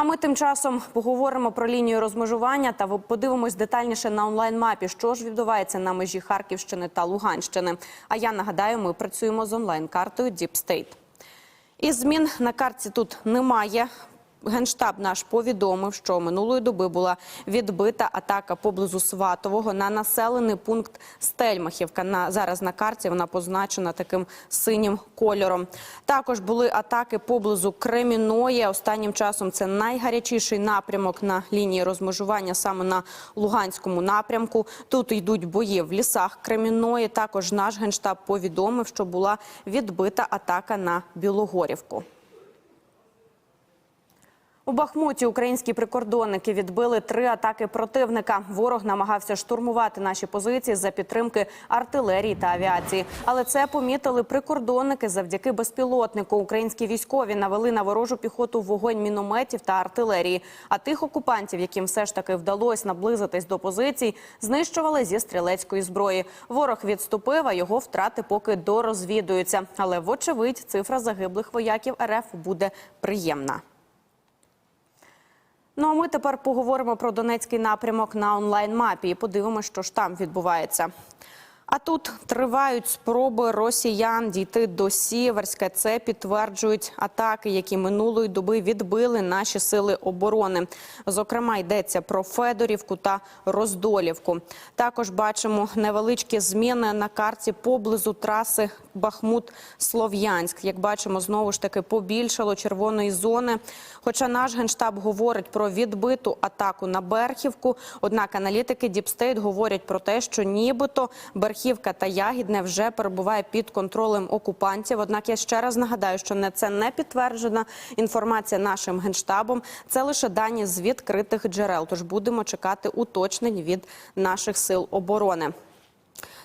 А ми тим часом поговоримо про лінію розмежування та подивимось детальніше на онлайн-мапі, що ж відбувається на межі Харківщини та Луганщини. А я нагадаю, ми працюємо з онлайн-картою Deep State. І змін на карті тут немає. Генштаб наш повідомив, що минулої доби була відбита атака поблизу Сватового на населений пункт Стельмахівка. На зараз на карті вона позначена таким синім кольором. Також були атаки поблизу Креміної. Останнім часом це найгарячіший напрямок на лінії розмежування саме на Луганському напрямку. Тут йдуть бої в лісах Креміної. Також наш генштаб повідомив, що була відбита атака на Білогорівку. У Бахмуті українські прикордонники відбили три атаки противника. Ворог намагався штурмувати наші позиції за підтримки артилерії та авіації. Але це помітили прикордонники завдяки безпілотнику. Українські військові навели на ворожу піхоту вогонь мінометів та артилерії. А тих окупантів, яким все ж таки вдалося наблизитись до позицій, знищували зі стрілецької зброї. Ворог відступив, а його втрати поки дорозвідуються. Але вочевидь, цифра загиблих вояків РФ буде приємна. Ну а ми тепер поговоримо про Донецький напрямок на онлайн-мапі і подивимося, що ж там відбувається. А тут тривають спроби росіян дійти до Сіверська. Це підтверджують атаки, які минулої доби відбили наші сили оборони. Зокрема, йдеться про Федорівку та Роздолівку. Також бачимо невеличкі зміни на карті поблизу траси Бахмут-Слов'янськ. Як бачимо, знову ж таки побільшало червоної зони. Хоча наш генштаб говорить про відбиту атаку на Берхівку. Однак аналітики Діпстейт говорять про те, що нібито Берхівка та Ягідне вже перебуває під контролем окупантів. Однак я ще раз нагадаю, що не це не підтверджена інформація нашим генштабом. Це лише дані з відкритих джерел. Тож будемо чекати уточнень від наших сил оборони.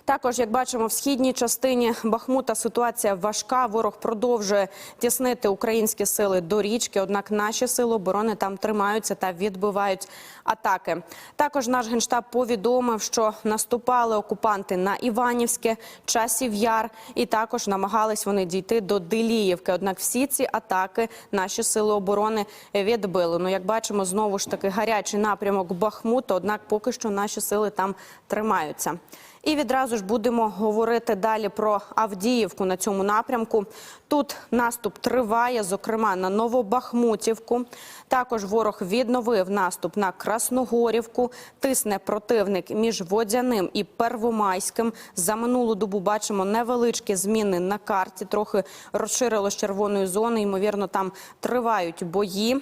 Також, як бачимо, в східній частині Бахмута ситуація важка. Ворог продовжує тіснити українські сили до річки. Однак наші сили оборони там тримаються та відбивають атаки. Також наш генштаб повідомив, що наступали окупанти на Іванівське, часів яр, і також намагались вони дійти до Деліївки. Однак всі ці атаки наші сили оборони відбили. Ну, як бачимо, знову ж таки гарячий напрямок Бахмута. Однак, поки що наші сили там тримаються. І відразу ж будемо говорити далі про Авдіївку на цьому напрямку. Тут наступ триває, зокрема на Новобахмутівку. Також ворог відновив наступ на Красногорівку. Тисне противник між Водяним і Первомайським. За минулу добу бачимо невеличкі зміни на карті. Трохи розширилось червоної зони. Ймовірно, там тривають бої.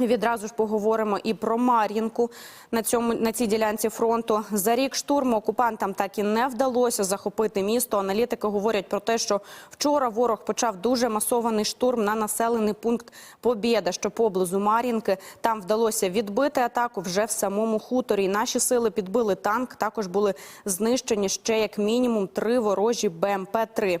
Відразу ж поговоримо і про Мар'їнку на цьому на цій ділянці фронту. За рік штурму окупантам так і не вдалося захопити місто. Аналітики говорять про те, що вчора ворог почав дуже масований штурм на населений пункт Побєда, що поблизу Мар'їнки. Там вдалося відбити атаку вже в самому хуторі. Наші сили підбили танк. Також були знищені ще як мінімум три ворожі БМП-3.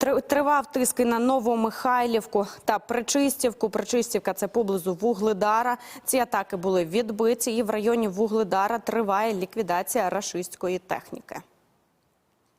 Тривав тиск і на Новомихайлівку та Причистівку. Причистівка – це поблизу Вугледара. Ці атаки були відбиті, і в районі Вугледара триває ліквідація рашистської техніки.